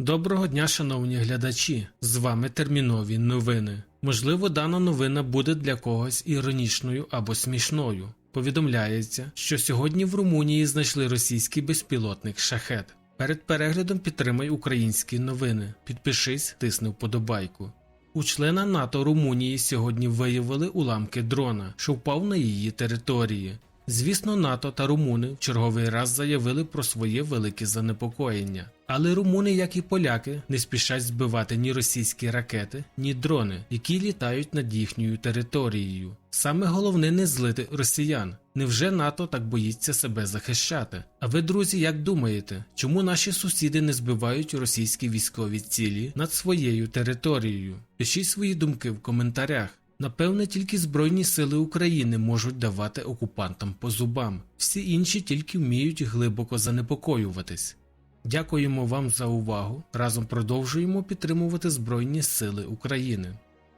Доброго дня, шановні глядачі! З вами термінові новини. Можливо, дана новина буде для когось іронічною або смішною. Повідомляється, що сьогодні в Румунії знайшли російський безпілотник шахет. Перед переглядом підтримай українські новини. Підпишись, тисни вподобайку. У члена НАТО Румунії сьогодні виявили уламки дрона, що впав на її території. Звісно, НАТО та румуни в черговий раз заявили про своє велике занепокоєння. Але румуни, як і поляки, не спішать збивати ні російські ракети, ні дрони, які літають над їхньою територією. Саме головне не злити росіян. Невже НАТО так боїться себе захищати? А ви, друзі, як думаєте, чому наші сусіди не збивають російські військові цілі над своєю територією? Пишіть свої думки в коментарях. Напевне, тільки Збройні сили України можуть давати окупантам по зубам, всі інші тільки вміють глибоко занепокоюватись. Дякуємо вам за увагу. Разом продовжуємо підтримувати Збройні Сили України.